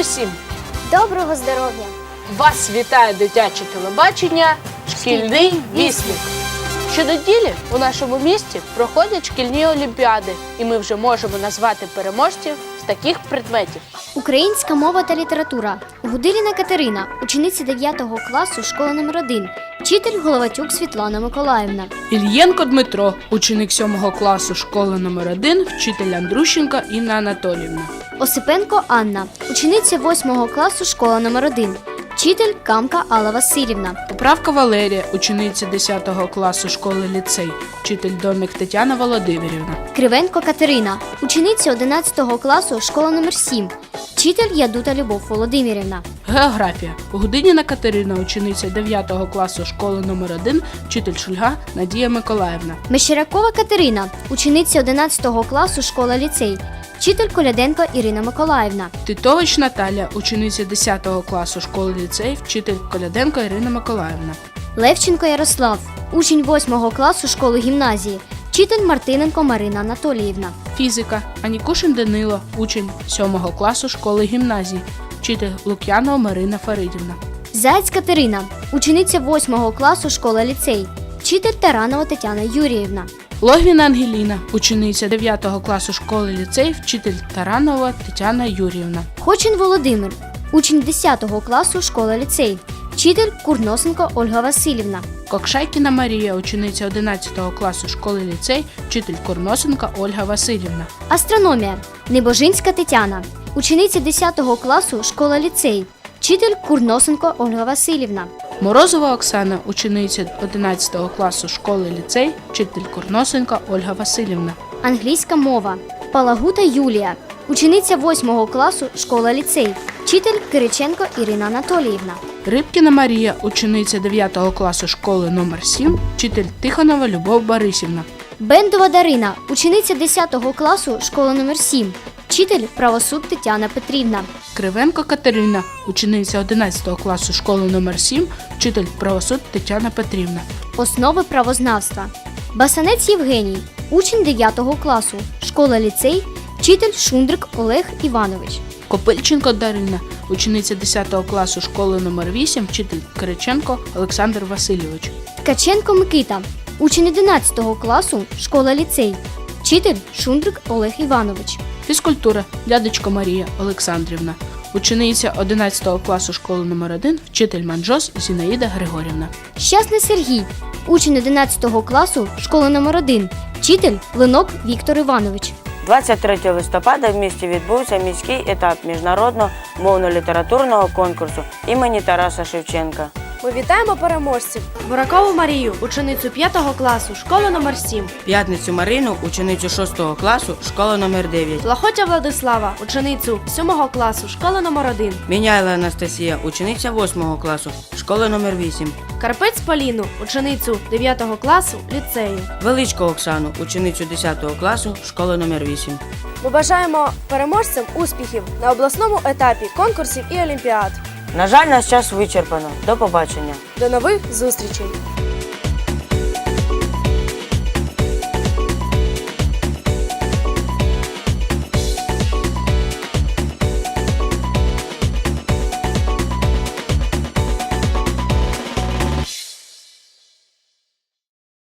всім! Доброго здоров'я! Вас вітає дитяче телебачення Шкільний вісник. Щонеділі у нашому місті проходять шкільні олімпіади, і ми вже можемо назвати переможців з таких предметів. Українська мова та література. Гудиліна Катерина, учениця 9 класу школи номер 1 вчитель Головатюк Світлана Миколаївна. Ільєнко Дмитро, ученик 7 класу школи номер 1 вчитель Андрущенка Інна Анатоліївна. Осипенко Анна, учениця 8 класу школа номер 1 вчитель Камка Алла Васильівна. Поправка Валерія, учениця 10 класу школи ліцей, вчитель Домик Тетяна Володимирівна. Кривенко Катерина, учениця 11 класу школа номер 7 вчитель Ядута Любов Володимирівна. Географія. Гудиніна Катерина, учениця 9 класу школи номер 1 вчитель Шульга Надія Миколаївна. Мещерякова Катерина, учениця 11 класу школа ліцей, вчитель Коляденко Ірина Миколаївна. Титович Наталя, учениця 10 класу школи ліцей, вчитель Коляденко Ірина Миколаївна. Левченко Ярослав, учень 8 класу школи гімназії, вчитель Мартиненко Марина Анатоліївна. Фізика. Анікушин Данило, учень 7 класу школи гімназії, вчитель Лук'янова Марина Фаридівна. Заєць Катерина, учениця 8 класу школа ліцей, вчитель Таранова Тетяна Юріївна. Логвіна Ангеліна, учениця 9 класу школи ліцей, вчитель Таранова Тетяна Юріївна. Хочин Володимир, учень 10 класу школа ліцей, вчитель Курносенко Ольга Васильівна. Кокшайкіна Марія, учениця 11 класу школи ліцей, вчитель Корносенка Ольга Васильівна. Астрономія Небожинська Тетяна, учениця 10 класу школа ліцей, вчитель Курносенко Ольга Васильівна. Морозова Оксана, учениця 11 класу школи ліцей, вчитель Корносенка Ольга Васильівна. Англійська мова Палагута Юлія, учениця 8 класу школа ліцей, вчитель Кириченко Ірина Анатоліївна. Рибкіна Марія, учениця 9 класу школи номер 7 вчитель Тихонова Любов Борисівна. Бендова Дарина, учениця 10 класу школи номер 7 вчитель правосуд Тетяна Петрівна. Кривенко Катерина, учениця 11 класу школи номер 7 вчитель правосуд Тетяна Петрівна. Основи правознавства. Басанець Євгеній, учень 9 класу, школа ліцей, вчитель Шундрик Олег Іванович. Копильченко Дарина, учениця 10 класу школи номер 8 вчитель Кириченко Олександр Васильович. Ткаченко Микита, учень 11 класу, школа ліцей, вчитель Шундрик Олег Іванович. Фізкультура Дядечко Марія Олександрівна, учениця 11 класу школи номер 1 вчитель Манджос Зінаїда Григорівна. Щасний Сергій, учень 11 класу, школа номер 1 вчитель Линок Віктор Іванович. 23 листопада в місті відбувся міський етап міжнародного мовно-літературного конкурсу імені Тараса Шевченка. Ми вітаємо переможців. Буракову Марію, ученицю 5 класу, школа номер 7 П'ятницю Марину, ученицю 6 класу, школа номер 9. Лахотя Владислава, ученицю 7 класу, школа номер 1 Міняйла Анастасія, учениця 8 класу, школа номер 8. Карпець Поліну, ученицю 9 класу, ліцею. Величко Оксану, ученицю 10 класу, школа номер 8. Ми бажаємо переможцям успіхів на обласному етапі конкурсів і олімпіад. На жаль, наш час вичерпано. До побачення. До нових зустрічей!